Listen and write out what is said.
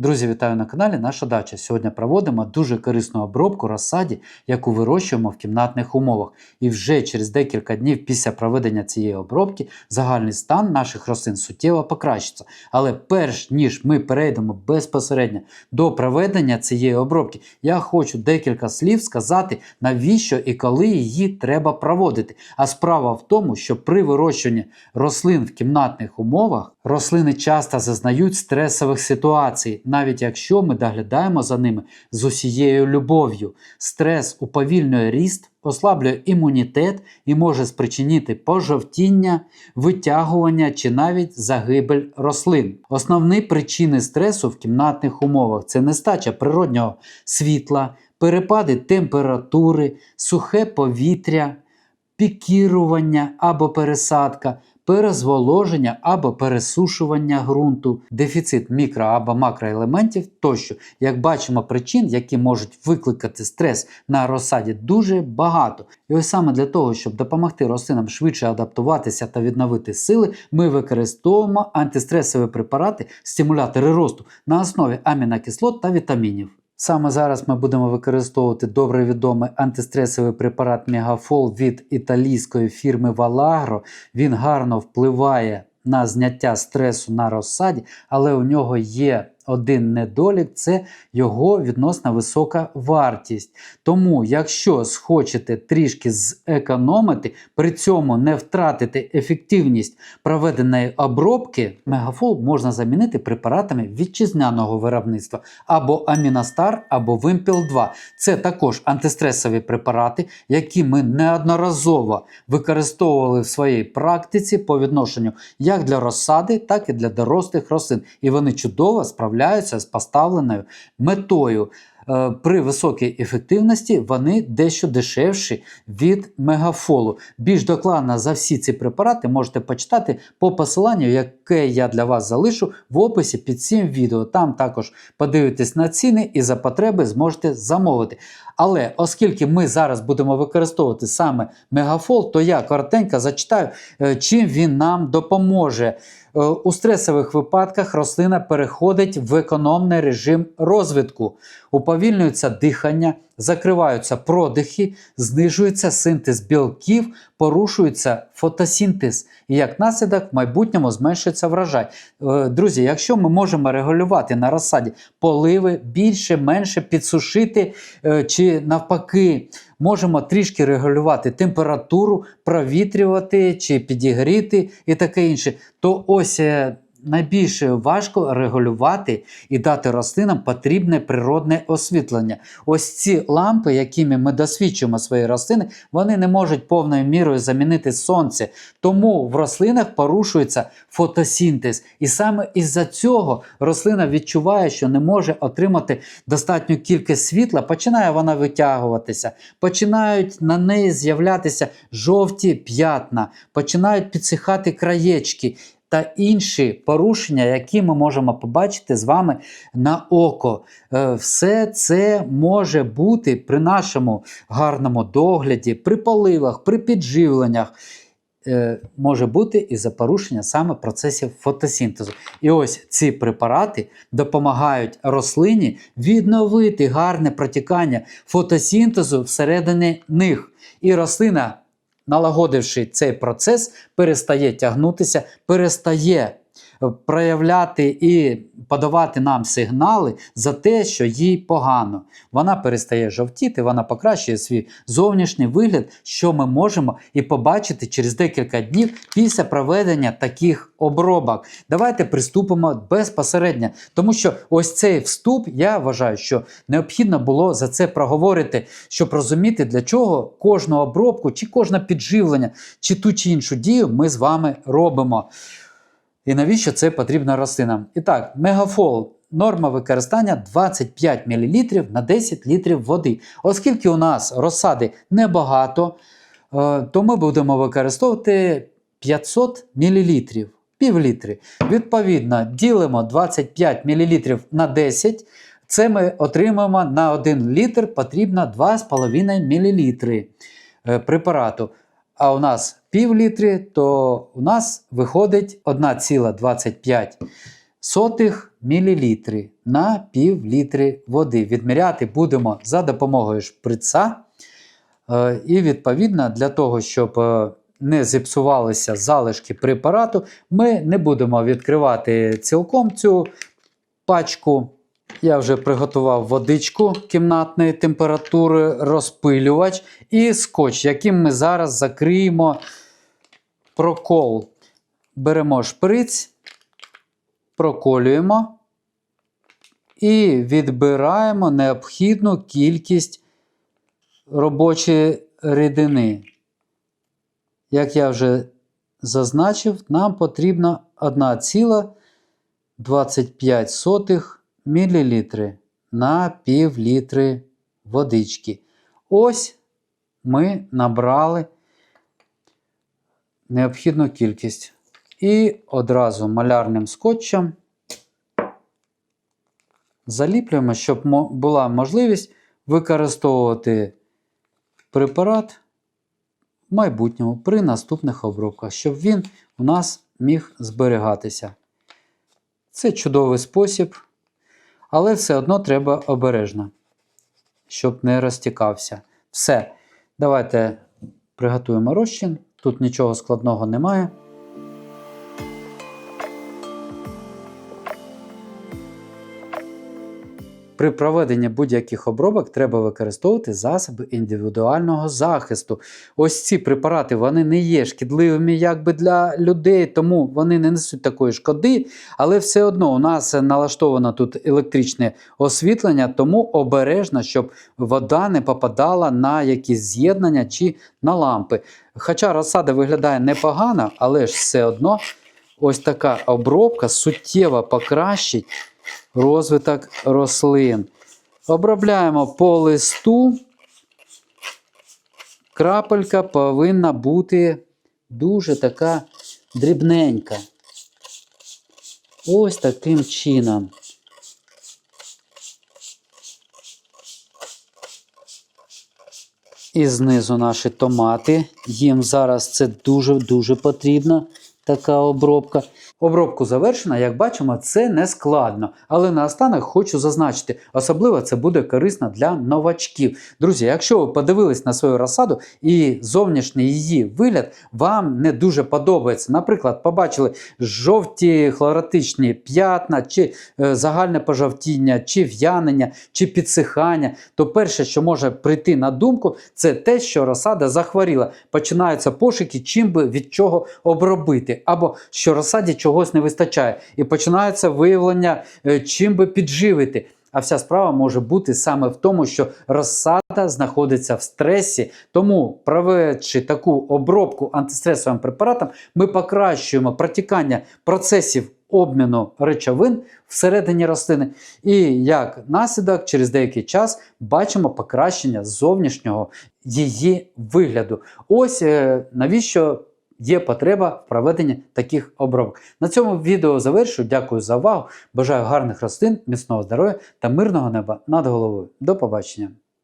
Друзі, вітаю на каналі Наша Дача. Сьогодні проводимо дуже корисну обробку розсаді, яку вирощуємо в кімнатних умовах. І вже через декілька днів після проведення цієї обробки загальний стан наших рослин суттєво покращиться. Але перш ніж ми перейдемо безпосередньо до проведення цієї обробки, я хочу декілька слів сказати, навіщо і коли її треба проводити. А справа в тому, що при вирощуванні рослин в кімнатних умовах рослини часто зазнають стресових ситуацій, навіть якщо ми доглядаємо за ними з усією любов'ю. Стрес уповільнює ріст, ослаблює імунітет і може спричинити пожовтіння, витягування чи навіть загибель рослин. Основні причини стресу в кімнатних умовах це нестача природнього світла, перепади температури, сухе повітря, пікірування або пересадка, перезволоження або пересушування ґрунту, дефіцит мікро або макроелементів тощо. Як бачимо, причин, які можуть викликати стрес на розсаді, дуже багато. І ось саме для того, щоб допомогти рослинам швидше адаптуватися та відновити сили, ми використовуємо антистресові препарати, стимулятори росту на основі амінокислот та вітамінів. Саме зараз ми будемо використовувати добре відомий антистресовий препарат Мегафол від італійської фірми Vaлагro. Він гарно впливає на зняття стресу на розсаді, але у нього є один недолік це його відносно висока вартість. Тому, якщо схочете трішки зекономити, при цьому не втратити ефективність проведеної обробки, мегафол можна замінити препаратами вітчизняного виробництва або Аміностар, або Вимпіл 2. Це також антистресові препарати, які ми неодноразово використовували в своїй практиці по відношенню як для розсади, так і для дорослих рослин. І вони чудово справляються з поставленою метою. Е, При високій ефективності вони дещо дешевші від мегафолу. Більш докладно за всі ці препарати можете почитати по посиланню, яке я для вас залишу в описі під цим відео. Там також подивитесь на ціни і за потреби зможете замовити. Але оскільки ми зараз будемо використовувати саме мегафол, то я коротенько зачитаю, е, чим він нам допоможе. Е, У стресових випадках рослина переходить в економний режим розвитку, уповільнюється дихання, закриваються продихи, знижується синтез білків, порушується фотосинтез, і як наслідок в майбутньому зменшується врожай. Е, Друзі, якщо ми можемо регулювати на розсаді поливи більше, менше підсушити е, чи навпаки. Можемо трішки регулювати температуру, провітрювати чи підігріти і таке інше. То ось е, найбільше важко регулювати і дати рослинам потрібне природне освітлення. Ось ці лампи, якими ми досвідчуємо свої рослини, вони не можуть повною мірою замінити сонце. Тому в рослинах порушується фотосинтез. І саме із-за цього рослина відчуває, що не може отримати достатню кількість світла, починає вона витягуватися, починають на неї з'являтися жовті п'ятна, починають підсихати краєчки та інші порушення, які ми можемо побачити з вами на око. Е, Все це може бути при нашому гарному догляді, при поливах, при підживленнях. е, Може бути і за порушення саме процесів фотосинтезу. І ось ці препарати допомагають рослині відновити гарне протікання фотосинтезу всередині них. І рослина налагодивши цей процес, перестає тягнутися, перестає проявляти і подавати нам сигнали за те, що їй погано. Вона перестає жовтіти, вона покращує свій зовнішній вигляд, що ми можемо і побачити через декілька днів після проведення таких обробок. Давайте приступимо безпосередньо, тому що ось цей вступ, я вважаю, що необхідно було за це проговорити, щоб розуміти, для чого кожну обробку, чи кожне підживлення, чи ту чи іншу дію ми з вами робимо. І навіщо це потрібно рослинам? І так, мегафол. Норма використання 25 мл на 10 літрів води. Оскільки у нас розсади небагато, е, то ми будемо використовувати 500 мл, пів літри. Відповідно, ділимо 25 мл на 10. Це ми отримаємо на 1 літр потрібно 2,5 мл препарату. А у нас пів літри, то у нас виходить 1,25 мл на пів літри води. Відміряти будемо за допомогою шприца. Е, І відповідно для того, щоб е, не зіпсувалися залишки препарату, ми не будемо відкривати цілком цю пачку. Я вже приготував водичку кімнатної температури, розпилювач і скотч, яким ми зараз закриємо прокол. Беремо шприць, проколюємо і відбираємо необхідну кількість робочої рідини. Як я вже зазначив, нам потрібно 1,25 мл на пів літри водички. Ось ми набрали необхідну кількість. І одразу малярним скотчем заліплюємо, щоб була можливість використовувати препарат в майбутньому при наступних обробках, щоб він у нас міг зберігатися. Це чудовий спосіб, але все одно треба обережно, щоб не розтікався. Все. Давайте приготуємо розчин. Тут нічого складного немає. При проведенні будь-яких обробок треба використовувати засоби індивідуального захисту. Ось ці препарати вони не є шкідливими якби для людей, тому вони не несуть такої шкоди, але все одно у нас налаштовано тут електричне освітлення, тому обережно, щоб вода не попадала на якісь з'єднання чи на лампи. Хоча розсада виглядає непогано, але ж все одно ось така обробка суттєво покращить розвиток рослин. Обробляємо по листу. Крапелька повинна бути дуже така дрібненька. Ось таким чином. І знизу наші томати. Їм зараз це дуже-дуже потрібна така обробка. Обробку завершена, як бачимо, це не складно. Але наостанок хочу зазначити, особливо це буде корисно для новачків. Друзі, якщо ви подивились на свою розсаду і зовнішній її вигляд вам не дуже подобається. Наприклад, побачили жовті хлоротичні п'ятна, чи е, загальне пожовтіння, чи в'янення, чи підсихання, то перше, що може прийти на думку, це те, що розсада захворіла. Починаються пошуки, чим би від чого обробити, або що розсаді чогось не вистачає, і починається виявлення, е, чим би підживити. А вся справа може бути саме в тому, що розсада знаходиться в стресі. Тому, проведши таку обробку антистресовим препаратом, ми покращуємо протікання процесів обміну речовин всередині рослини. І як наслідок, через деякий час бачимо покращення зовнішнього її вигляду. Ось е, навіщо є потреба в проведенні таких обробок. На цьому відео завершую. Дякую за увагу. Бажаю гарних рослин, міцного здоров'я та мирного неба над головою. До побачення!